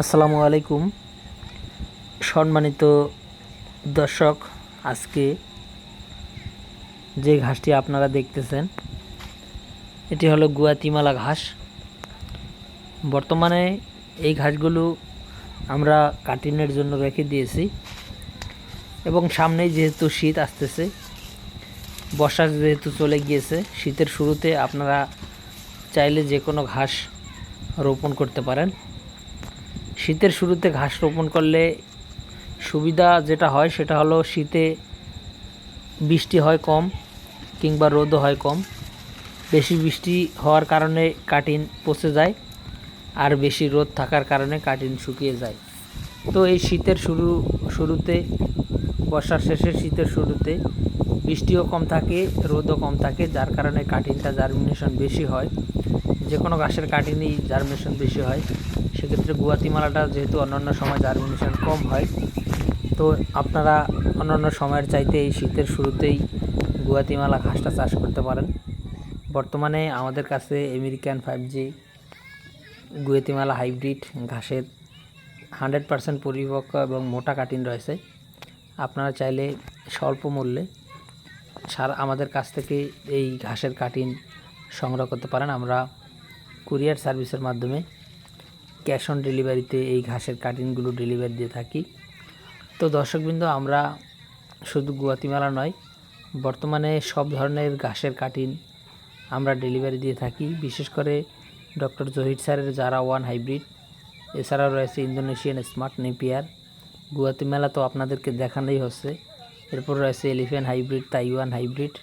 আসসালামু আলাইকুম। সম্মানিত দর্শক, আজকে যে ঘাসটি আপনারা দেখতেছেন, এটি হলো গুয়াতিমালা ঘাস। বর্তমানে এই ঘাসগুলো আমরা কাটিনের জন্য রেখে দিয়েছি এবং সামনেই যেহেতু শীত আসতেছে, বর্ষা যেহেতু চলে গিয়েছে, শীতের শুরুতে আপনারা চাইলে যে কোনো ঘাস রোপণ করতে পারেন। শীতের শুরুতে ঘাস রোপণ করলে সুবিধা যেটা হয় সেটা হলো শীতে বৃষ্টি হয় কম কিংবা রোদও হয় কম। বেশি বৃষ্টি হওয়ার কারণে কাটিন পচে যায় আর বেশি রোদ থাকার কারণে কাটিন শুকিয়ে যায়। তো এই শীতের শুরু, শুরুতে, বর্ষার শেষে শীতের শুরুতে বৃষ্টিও কম থাকে, রোদও কম থাকে, যার কারণে কাটিনটা জার্মিনেশন বেশি হয়। যে কোনো ঘাসের কাটিনই জার্মিনেশন বেশি হয়। সেক্ষেত্রে গুয়াতিমালাটা যেহেতু অন্যান্য সময় জার্মিনেশন কম হয়, তো আপনারা অন্যান্য সময়ের চাইতে এই শীতের শুরুতেই গুয়াতিমালা ঘাসটা চাষ করতে পারেন। বর্তমানে আমাদের কাছে American five G Guatemala hybrid ঘাসের হান্ড্রেড পার্সেন্ট পরিপক্ক এবং মোটা কাটিন রয়েছে। আপনারা চাইলে স্বল্প মূল্যে সারা আমাদের কাছ থেকে এই ঘাসের কাটিন সংগ্রহ করতে পারেন। আমরা কুরিয়ার সার্ভিসের মাধ্যমে ক্যাশ অন ডেলিভারিতে এই ঘাসের কাটিনগুলো ডেলিভারি দিয়ে থাকি। তো দর্শকবৃন্দ, আমরা শুধু গুয়াতিমালা নয়, বর্তমানে সব ধরনের ঘাসের কাটিন আমরা ডেলিভারি দিয়ে থাকি। বিশেষ করে ডক্টর জহির স্যারের যারা ওয়ান হাইব্রিড, এছাড়াও রয়েছে ইন্দোনেশিয়ান স্মার্ট নেপিয়ার। গুয়াতিমালা তো আপনাদেরকে দেখানোই হচ্ছে। এরপর রয়েছে এলিফ্যান্ট হাইব্রিড, তাইওয়ান হাইব্রিড,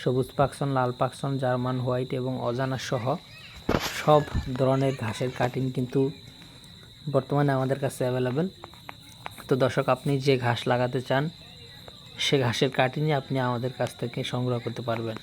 সবুজ পাকসন, লাল পাকসন, জার্মান হোয়াইট এবং অজানা সহ। সব ধরনের ঘাসের কাটিং কিন্তু বর্তমানে আমাদের কাছে অ্যাভেলেবেল তো দর্শক, আপনি যে ঘাস লাগাতে চান, সে ঘাসের কাটিংই আপনি আমাদের কাছ থেকে সংগ্রহ করতে পারবেন।